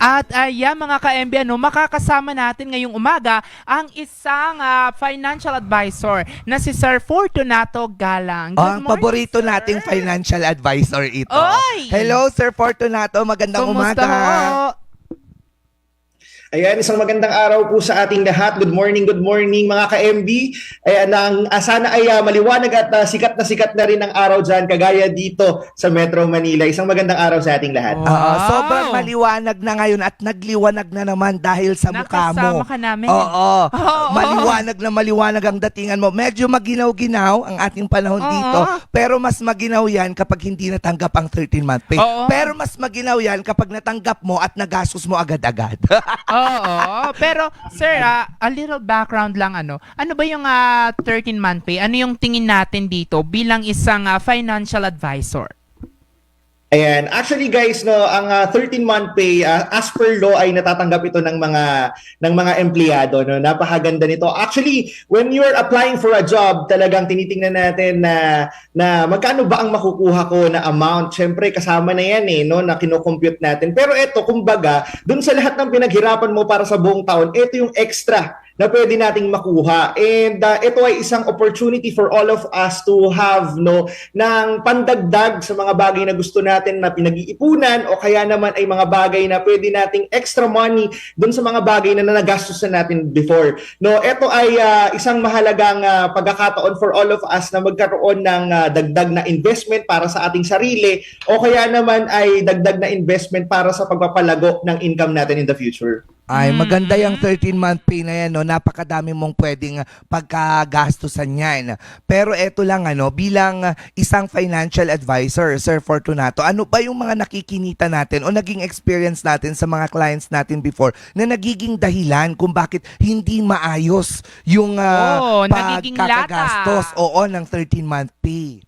At ayan mga ka-MB, ano, makakasama natin ngayong umaga ang isang ah, financial advisor na si Sir Fortunato Galang. Good Oh, ang morning, paborito sir. nating financial advisor ito. Oy! Hello, Sir Fortunato. Magandang Kumusta umaga. ho? Ayan, isang magandang araw po sa ating lahat. Good morning, good morning mga ka-MB. Ayan, ang, ah, sana ay ah, maliwanag at ah, sikat na sikat na rin ang araw dyan, kagaya dito sa Metro Manila. Isang magandang araw sa ating lahat. Oh. Oo, Wow. sobrang maliwanag na ngayon at nagliwanag na naman dahil sa mukha Nakasama mo. ka namin. Oo, Oo. maliwanag na maliwanag ang datingan mo. Medyo maginaw-ginaw ang ating panahon Oo. dito, pero mas maginaw yan kapag hindi natanggap ang 13-month pay. Oo. Pero mas maginaw yan kapag natanggap mo at nagastos mo agad-agad. Oo. Pero, sir, ah, a little background lang, ano. Ano ba yung 13-month pay? Ano yung tingin natin dito bilang isang ah, financial advisor? Ayan, actually guys, no, ang 13-month pay ah, as per law ay natatanggap ito ng mga ng mga empleyado, no. Napakaganda nito. Actually, when you're applying for a job, talagang tinitingnan natin na na magkano ba ang makukuha ko na amount. Syempre kasama na 'yan eh, no, na kino-compute natin. Pero ito, kumbaga, dun sa lahat ng pinaghirapan mo para sa buong taon, ito yung extra na pwede nating makuha. And uh, ito ay isang opportunity for all of us to have no ng pandagdag sa mga bagay na gusto natin na pinag-iipunan o kaya naman ay mga bagay na pwede nating extra money doon sa mga bagay na nanagastos na natin before. No, ito ay uh, isang mahalagang uh, pagkakataon for all of us na magkaroon ng uh, dagdag na investment para sa ating sarili o kaya naman ay dagdag na investment para sa pagpapalago ng income natin in the future. Ay, Mm. maganda yung 13-month pay na yan, no? Napakadami mong pwedeng ah, pagkagastusan yan. Pero eto lang, ano, bilang ah, isang financial advisor, Sir Fortunato, ano ba yung mga nakikinita natin o naging experience natin sa mga clients natin before na nagiging dahilan kung bakit hindi maayos yung ah, Oo, nagiging lata. pagkakagastos oo, ng 13-month pay?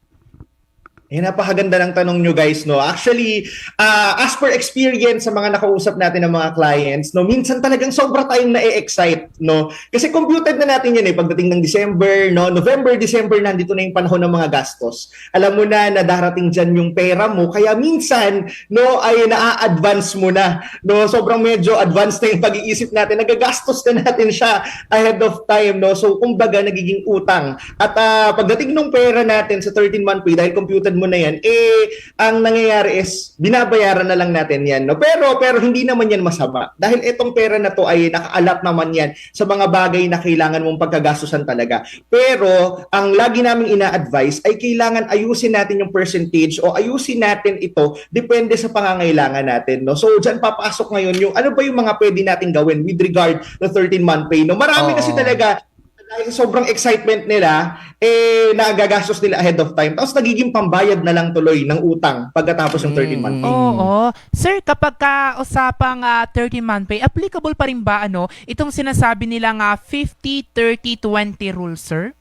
Eh, napakaganda ng tanong nyo guys, no? Actually, ah, as per experience sa mga nakausap natin ng mga clients, no, minsan talagang sobra tayong na-excite, no? Kasi computed na natin yan eh, pagdating ng December, no? November, December, nandito na yung panahon ng mga gastos. Alam mo na na darating dyan yung pera mo, kaya minsan, no, ay naa-advance mo na, no? Sobrang medyo advanced na yung pag-iisip natin, nagagastos na natin siya ahead of time, no? So, kumbaga, nagiging utang. At ah, pagdating ng pera natin sa 13-month pay, dahil computed mo na yan, eh, ang nangyayari is, binabayaran na lang natin yan, no? Pero, pero hindi naman yan masama. Dahil itong pera na to ay nakaalat naman yan sa mga bagay na kailangan mong pagkagastusan talaga. Pero, ang lagi namin ina-advise ay kailangan ayusin natin yung percentage o ayusin natin ito depende sa pangangailangan natin, no? So, dyan papasok ngayon yung ano ba yung mga pwede natin gawin with regard to 13-month pay, no? Marami Oo. kasi talaga dahil sobrang excitement nila, eh, nagagastos nila ahead of time. Tapos nagiging pambayad na lang tuloy ng utang pagkatapos ng 13-month Mm. pay. Oo. Sir, kapag ka usapang 13-month pay, applicable pa rin ba ano itong sinasabi nilang ah, 50-30-20 rule, sir?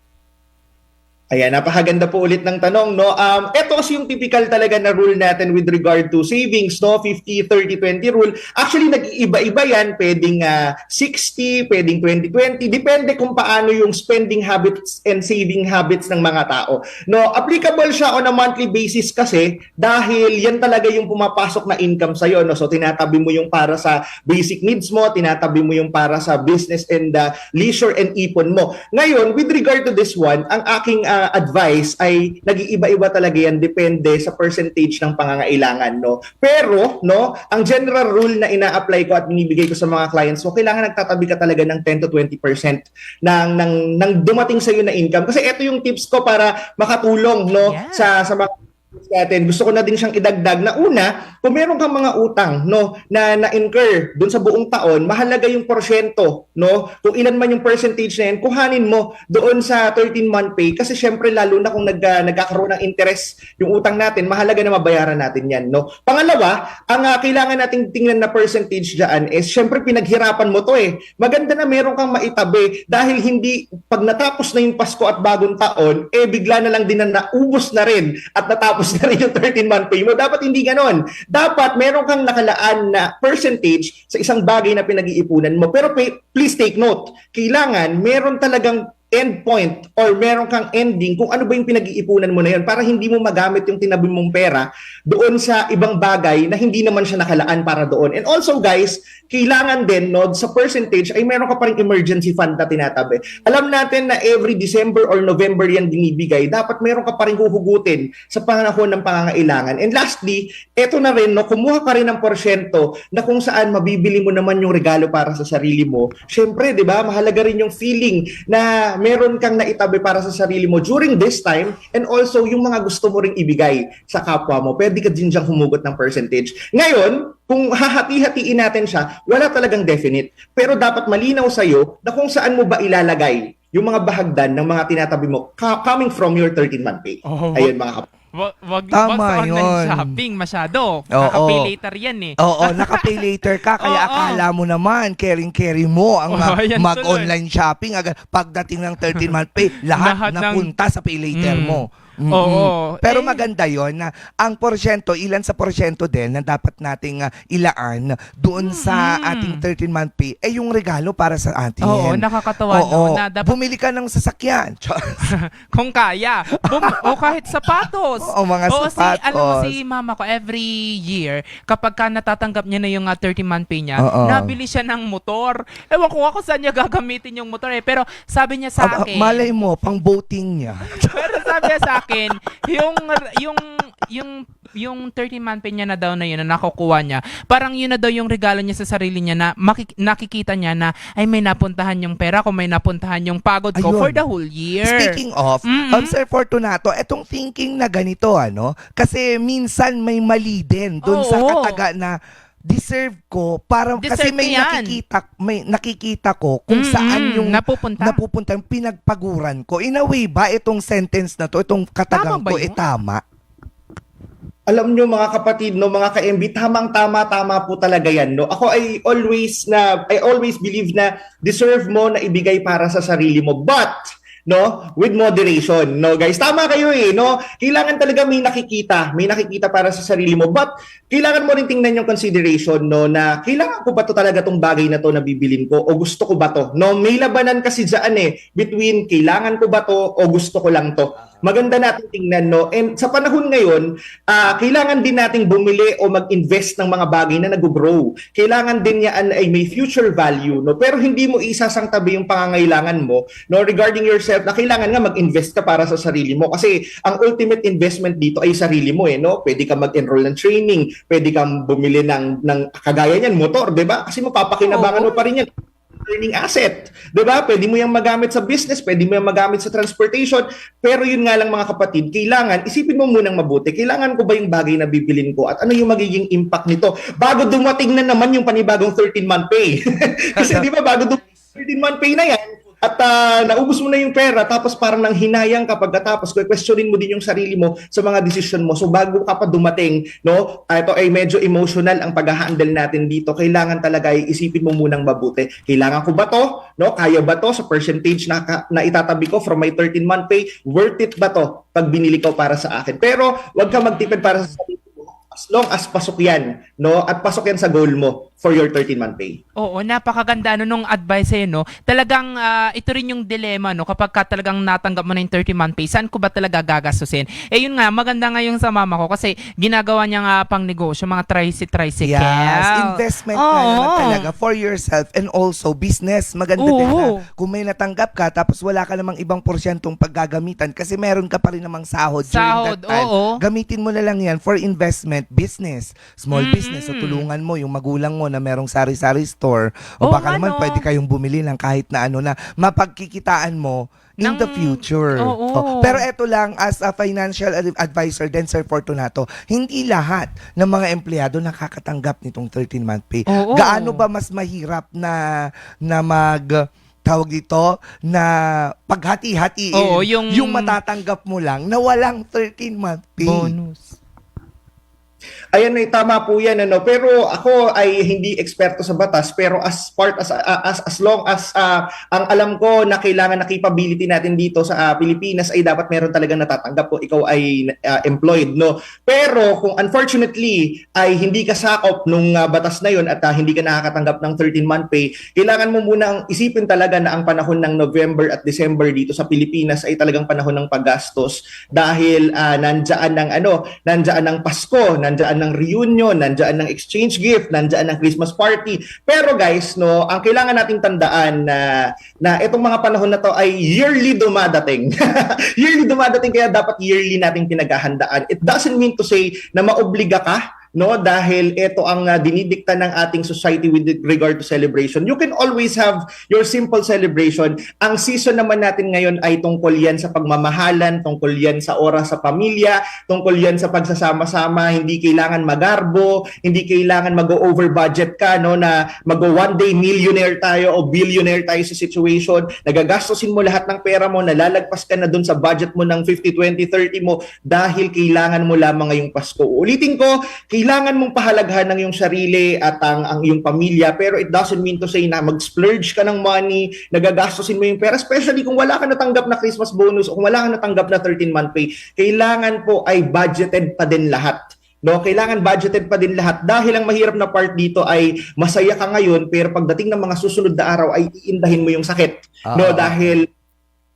Ayan, napakaganda po ulit ng tanong, no? Um, ito kasi yung typical talaga na rule natin with regard to savings, no? 50, 30, 20 rule. Actually, nag-iiba-iba yan. Pwedeng ah, 60, pwedeng 20, 20. Depende kung paano yung spending habits and saving habits ng mga tao. No, applicable siya on a monthly basis kasi dahil yan talaga yung pumapasok na income sa'yo, no? So, tinatabi mo yung para sa basic needs mo, tinatabi mo yung para sa business and ah, leisure and ipon mo. Ngayon, with regard to this one, ang aking advice ay nag-iiba-iba talaga yan depende sa percentage ng pangangailangan, no? Pero, no, ang general rule na ina-apply ko at binibigay ko sa mga clients mo, kailangan nagtatabi ka talaga ng 10 to 20% ng, ng, ng dumating sa iyo na income. Kasi ito yung tips ko para makatulong, no, Yeah. sa, sa mga natin. Gusto ko na din siyang idagdag na una, kung meron kang mga utang no na na-incur doon sa buong taon, mahalaga yung porsyento, no? Kung ilan man yung percentage na yan, kuhanin mo doon sa 13-month pay kasi syempre lalo na kung nag, ah, nagkakaroon ng interest yung utang natin, mahalaga na mabayaran natin yan, no? Pangalawa, ang ah, kailangan nating tingnan na percentage diyan is syempre pinaghirapan mo to eh. Maganda na meron kang maitabi dahil hindi pag natapos na yung Pasko at bagong taon, eh bigla na lang din na naubos na rin at natapos na rin yung 13-month pay mo. Dapat hindi ganon. Dapat meron kang nakalaan na percentage sa isang bagay na pinag-iipunan mo. Pero pay- please take note, kailangan meron talagang end point or meron kang ending kung ano ba yung pinag-iipunan mo na yun para hindi mo magamit yung tinabi mong pera doon sa ibang bagay na hindi naman siya nakalaan para doon. And also guys, kailangan din no, sa percentage ay meron ka pa rin emergency fund na tinatabi. Alam natin na every December or November yan binibigay, dapat meron ka pa rin huhugutin sa panahon ng pangangailangan. And lastly, eto na rin, no, kumuha ka rin ng porsyento na kung saan mabibili mo naman yung regalo para sa sarili mo. Siyempre, di ba, mahalaga rin yung feeling na meron kang naitabi para sa sarili mo during this time and also yung mga gusto mo ring ibigay sa kapwa mo. Pwede ka din diyang humugot ng percentage. Ngayon, kung hahati-hatiin natin siya, wala talagang definite. Pero dapat malinaw sa'yo na kung saan mo ba ilalagay yung mga bahagdan ng mga tinatabi mo coming from your 13-month pay. Oh, Ayun mga kapatid. Wag, wag, Tama wag sa online yun. shopping masyado. Oo. Kakapay later yan eh. Oo, nakapay later ka, kaya Oo. akala mo naman, caring-carry mo ang Oo, ma- yan mag-online shopping. Agad, pagdating ng 13-month pay, lahat, Lahat ng- napunta sa pay later Mm. mo. Mm-mm. Oo. Pero Eh, maganda yon na ang porsyento, ilan sa porsyento din na dapat nating ah, ilaan doon sa Mm. ating 13-month pay, ay yung regalo para sa atin. Oo, nakakatawa Oo. no, na dapat Bumili ka ng sasakyan. kung kaya. Bum- o kahit sapatos. Oo, mga Oo, sapatos. Si, alam mo si mama ko, every year, kapag ka natatanggap niya na yung uh, 30-month pay niya, Oo. nabili siya ng motor. Ewan ko ako saan niya gagamitin yung motor eh. Pero sabi niya sa Ah, ah, akin, malay mo, pang boating niya. pero sabi niya sa akin, yung, yung, yung, yung 30-month pay niya na daw na yun, na nakukuha niya, parang yun na daw yung regalo niya sa sarili niya na makik- nakikita niya na, ay may napuntahan yung pera ko, may napuntahan yung pagod ko Ayun. for the whole year. Speaking of, Mm-mm. um, Sir Fortunato, etong thinking na ganito, ano, kasi minsan may mali din doon sa Oo. kataga na deserve ko para kasi Deserve may ko yan. nakikita may nakikita ko kung Mm-mm, saan yung napupunta. napupunta yung pinagpaguran ko. In a way ba itong sentence na to, itong katagang Tama ba to, yun? eh tama? Alam nyo mga kapatid, no, mga ka-MB, tamang tama tama po talaga yan, no. Ako ay always na I always believe na deserve mo na ibigay para sa sarili mo. But no, with moderation, no, guys. Tama kayo eh, no. Kailangan talaga may nakikita, may nakikita para sa sarili mo. But kailangan mo rin tingnan yung consideration, no, na kailangan ko ba to talaga tong bagay na to na bibilin ko o gusto ko ba to? No, may labanan kasi diyan eh between kailangan ko ba to o gusto ko lang to. Maganda natin tingnan, no? And sa panahon ngayon, ah, kailangan din nating bumili o mag-invest ng mga bagay na nag-grow. Kailangan din yan ay may future value, no? Pero hindi mo isasangtabi yung pangangailangan mo, no? Regarding yourself, na kailangan nga mag-invest ka para sa sarili mo. Kasi ang ultimate investment dito ay sarili mo, eh, no? Pwede ka mag-enroll ng training, pwede kang bumili ng, ng kagaya niyan, motor, di ba? Kasi mapapakinabangan Oo. mo pa rin yan earning asset. 'Di ba? Pwede mo yang magamit sa business, pwede mo yang magamit sa transportation, pero yun nga lang mga kapatid, kailangan isipin mo munang mabuti, kailangan ko ba yung bagay na bibilin ko at ano yung magiging impact nito bago dumating na naman yung panibagong 13 month pay. Kasi 'di ba bago dumating 13 month pay na yan, at ah, naubos mo na yung pera tapos parang nang hinayang ka pagkatapos questionin mo din yung sarili mo sa mga decision mo. So bago ka pa dumating no? Ah, ito ay medyo emotional ang pag-handle natin dito. Kailangan talaga isipin mo munang mabuti. Kailangan ko ba to? No? Kaya ba to? Sa percentage na, na itatabi ko from my 13 month pay worth it ba to pag binili ko para sa akin? Pero wag ka magtipid para sa sarili as long as pasok yan no at pasok yan sa goal mo for your 13 month pay Oo, napakaganda ano nung advice eh, no? Talagang ah, ito rin yung dilemma, no? Kapag ka talagang natanggap mo na yung 30-month pay, saan ko ba talaga gagastusin? Eh yun nga, maganda nga yung sa mama ko kasi ginagawa niya nga pang negosyo, mga tricy-tricycle. Yes, investment na Oo. naman talaga for yourself and also business. Maganda din na Oo. kung may natanggap ka tapos wala ka namang ibang porsyentong paggagamitan kasi meron ka pa rin namang sahod, Sahod, during that time. oo. Gamitin mo na lang yan for investment, business, small Mm-mm. business. So tulungan mo yung magulang mo na merong sari-sari store o Oo baka nga, naman no. pwede kayong bumili ng kahit na ano na mapagkikitaan mo in Ng- the future. Oo. Oh, Pero eto lang, as a financial ad- advisor din, Sir Fortunato, hindi lahat ng mga empleyado nakakatanggap nitong 13-month pay. Oo. Gaano ba mas mahirap na na mag tawag dito na paghati-hatiin Oo, yung- matatanggap mo lang na walang 13-month pay. Bonus. Ayan, ay tama po yan. Ano? Pero ako ay hindi eksperto sa batas. Pero as part, as, as, as long as ah, ang alam ko na kailangan na capability natin dito sa ah, Pilipinas ay dapat meron talagang natatanggap kung ikaw ay ah, employed. no Pero kung unfortunately ay hindi ka sakop nung ah, batas na yun at ah, hindi ka nakakatanggap ng 13-month pay, kailangan mo muna ang isipin talaga na ang panahon ng November at December dito sa Pilipinas ay talagang panahon ng paggastos dahil uh, nandiyan ng ano, nandiyan ng Pasko, nandiyan ng reunion, nandiyan ng exchange gift, nandiyan ng Christmas party. Pero guys, no, ang kailangan nating tandaan na na itong mga panahon na to ay yearly dumadating. yearly dumadating kaya dapat yearly nating pinaghahandaan. It doesn't mean to say na maobliga ka no dahil ito ang uh, dinidikta ng ating society with regard to celebration. You can always have your simple celebration. Ang season naman natin ngayon ay tungkol yan sa pagmamahalan tungkol yan sa oras sa pamilya tungkol yan sa pagsasama-sama. Hindi kailangan magarbo hindi kailangan mag-over budget ka no na mag one day millionaire tayo o billionaire tayo sa situation. Nagagastosin mo lahat ng pera mo nalalagpas ka na dun sa budget mo ng 50 20 30 mo dahil kailangan mo lamang ngayong Pasko. Ulitin ko kailangan mong pahalagahan ng iyong sarili at ang, ang iyong pamilya pero it doesn't mean to say na mag-splurge ka ng money, nagagastusin mo yung pera, especially kung wala ka natanggap na Christmas bonus o kung wala ka natanggap na 13-month pay, kailangan po ay budgeted pa din lahat. No, kailangan budgeted pa din lahat dahil ang mahirap na part dito ay masaya ka ngayon pero pagdating ng mga susunod na araw ay iindahin mo yung sakit. No, Ah. dahil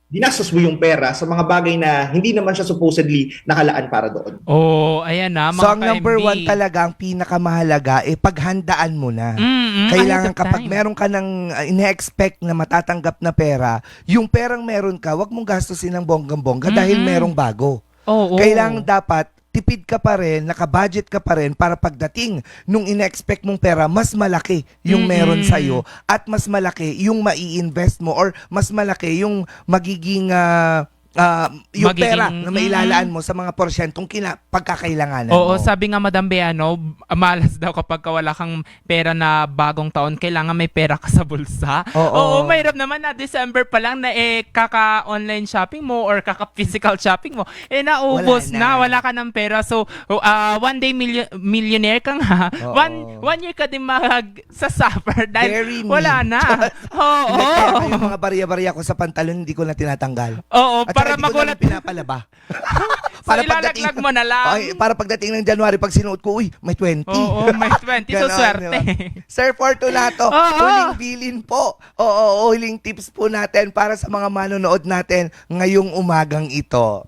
dinastos mo yung pera sa mga bagay na hindi naman siya supposedly nakalaan para doon. Oh, ayan na, mga So, ang number ka-MB. one talaga, ang pinakamahalaga, eh, paghandaan mo na. Mm, mm, Kailangan kapag time. meron ka ng uh, ine-expect na matatanggap na pera, yung perang meron ka, wag mong gastusin ng bonggang-bongga dahil Mm-mm. merong bago. Oo. Kailangan dapat tipid ka pa rin, nakabudget ka pa rin para pagdating nung ine-expect mong pera, mas malaki yung Mm-mm. meron sa'yo at mas malaki yung mai-invest mo or mas malaki yung magiging ah, ah, yung Magiging- pera na mailalaan mo sa mga porsyentong kina, pagkakailanganan Oo, mo. sabi nga Madam Bea, no, malas daw kapag ka wala kang pera na bagong taon, kailangan may pera ka sa bulsa. Oo. mahirap naman na December pa lang na eh kaka-online shopping mo or kaka-physical shopping mo, eh naubos Wala na. na. wala ka ng pera. So, uh, one day milli- millionaire ka nga. Oo. One one year ka din mag sa suffer dahil Very me. wala na. Oo. Kaya yung mga barya-barya ko sa pantalon, hindi ko na tinatanggal. Oo, At para hindi ko magulat. na pinapalaba. So, ilalaglag mo na lang. Ay, para pagdating ng January, pag sinuot ko, uy, may 20. Oo, may 20. so, Ganon, swerte. diba? Sir Fortunato, Oo. huling bilin po. Oo, huling tips po natin para sa mga manonood natin ngayong umagang ito.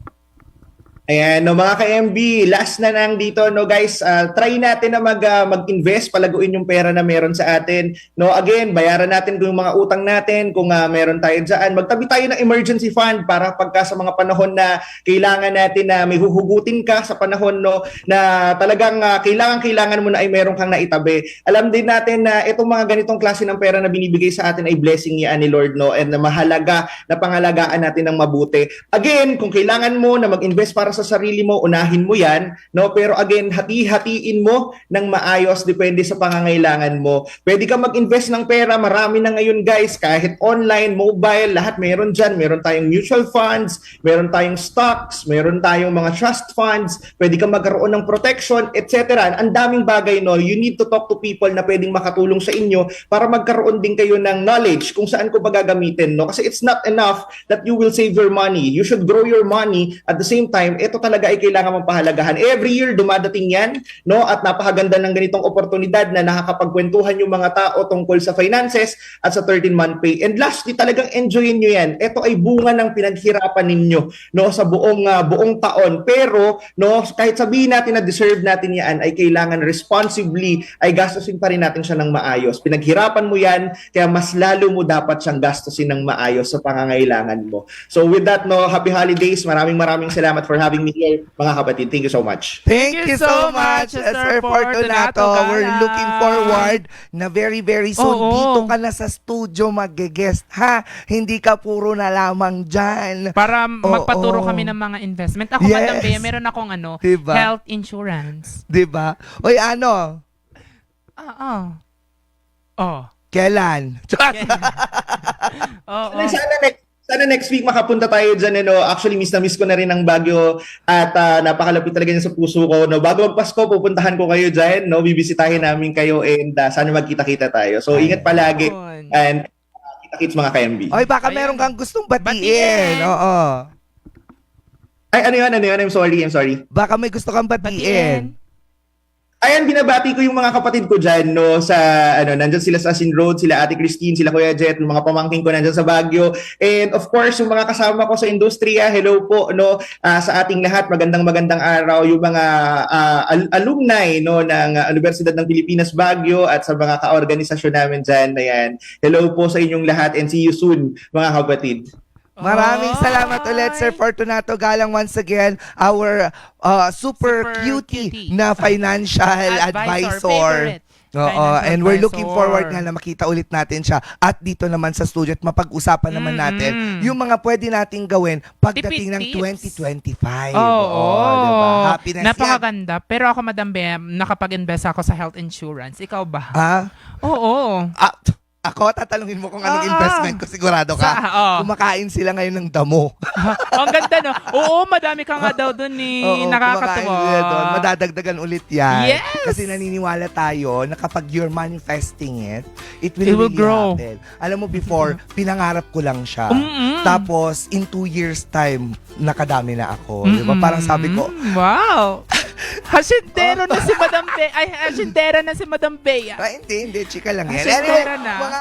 Ayan, no, mga ka-MB, last na nang dito, no guys, ah, try natin na mag, ah, mag-invest, palaguin yung pera na meron sa atin. No, again, bayaran natin kung yung mga utang natin, kung ah, meron tayo dyan. Magtabi tayo ng emergency fund para pagka sa mga panahon na kailangan natin na may huhugutin ka sa panahon no, na talagang ah, kailangan-kailangan mo na ay meron kang naitabi. Alam din natin na itong mga ganitong klase ng pera na binibigay sa atin ay blessing yan ni Lord, no, and na mahalaga na pangalagaan natin ng mabuti. Again, kung kailangan mo na mag-invest para sa sarili mo, unahin mo yan, no? Pero again, hati-hatiin mo ng maayos depende sa pangangailangan mo. Pwede ka mag-invest ng pera, marami na ngayon guys, kahit online, mobile, lahat meron dyan. Meron tayong mutual funds, meron tayong stocks, meron tayong mga trust funds, pwede ka magkaroon ng protection, etc. Ang daming bagay, no? You need to talk to people na pwedeng makatulong sa inyo para magkaroon din kayo ng knowledge kung saan ko ba gagamitin, no? Kasi it's not enough that you will save your money. You should grow your money at the same time, ito talaga ay kailangan mong pahalagahan. Every year dumadating yan, no? At napakaganda ng ganitong oportunidad na nakakapagkwentuhan yung mga tao tungkol sa finances at sa 13-month pay. And lastly, talagang enjoyin nyo yan. Ito ay bunga ng pinaghirapan ninyo, no? Sa buong ah, buong taon. Pero, no, kahit sabihin natin na deserve natin yan, ay kailangan responsibly ay gastusin pa rin natin siya ng maayos. Pinaghirapan mo yan, kaya mas lalo mo dapat siyang gastusin ng maayos sa pangangailangan mo. So with that, no, happy holidays. Maraming maraming salamat for having me here, mga kapatid. Thank you so much. Thank, Thank you so much, Sir Sir Fortunato. Fortunato We're looking forward na very, very soon Oo. dito ka na sa studio mag-guest, ha? Hindi ka puro na lamang dyan. Para Oo. magpaturo kami ng mga investment. Ako, Yes. Madam Bea, meron akong ano, Diba? health insurance. Di ba? Oy, ano? Ah, ah. Oh. Kailan? Oo. Sana next sana next week makapunta tayo dyan. Ano. Actually, miss na miss ko na rin ang Baguio at ah, napakalapit talaga niya sa puso ko. No. Bago magpasko, pupuntahan ko kayo dyan. No. Bibisitahin namin kayo and ah, sana magkita-kita tayo. So, ingat palagi. And uh, kita-kits mga KMB. Oy, baka Ayan. meron kang gustong batiin. Batiin. Oo. Ay, ano yun, ano yun? I'm sorry, I'm sorry. Baka may gusto kang batiin. Ayan, binabati ko yung mga kapatid ko dyan, no, sa, ano, nandyan sila sa Asin Road, sila Ate Christine, sila Kuya Jet, mga pamangking ko nandyan sa Baguio. And of course, yung mga kasama ko sa industriya, hello po, no, ah, sa ating lahat, magandang magandang araw, yung mga al- alumni, no, ng ah, Universidad ng Pilipinas Baguio at sa mga kaorganisasyon namin dyan, ayan. Hello po sa inyong lahat and see you soon, mga kapatid. Maraming salamat ulit, Sir Fortunato Galang once again, our uh, super, Super cutie, cutie. na financial advisor. favorite. Oo, Financial and we're looking advisor. forward nga na makita ulit natin siya at dito naman sa studio at mapag-usapan naman Mm-mm. natin yung mga pwede nating gawin pagdating ng Tipid 2025. Oo. diba? Happiness yan. Napakaganda. Pero ako, Madam Bem, nakapag-invest ako sa health insurance. Ikaw ba? Ah, Oo. ah, ako, tatanungin mo kung anong Ah. investment ko, sigurado ka. Sa, oo. Kumakain sila ngayon ng damo. Oh, ang ganda, no? Oo, madami ka nga daw dun eh. Oo, kumakain sila doon. Madadagdagan ulit yan. Yes! Kasi naniniwala tayo na kapag you're manifesting it, it will, It will really grow. happen. Alam mo, before, pinangarap ko lang siya. Mm-mm. Tapos, in two years time, nakadami na ako. Di ba? Mm-mm. Parang sabi ko, Wow! Hasyendero na si Madam Bea. Ay, hasyendera na si Madam Bea. ah, hindi, hindi, chika lang yan. Na. mga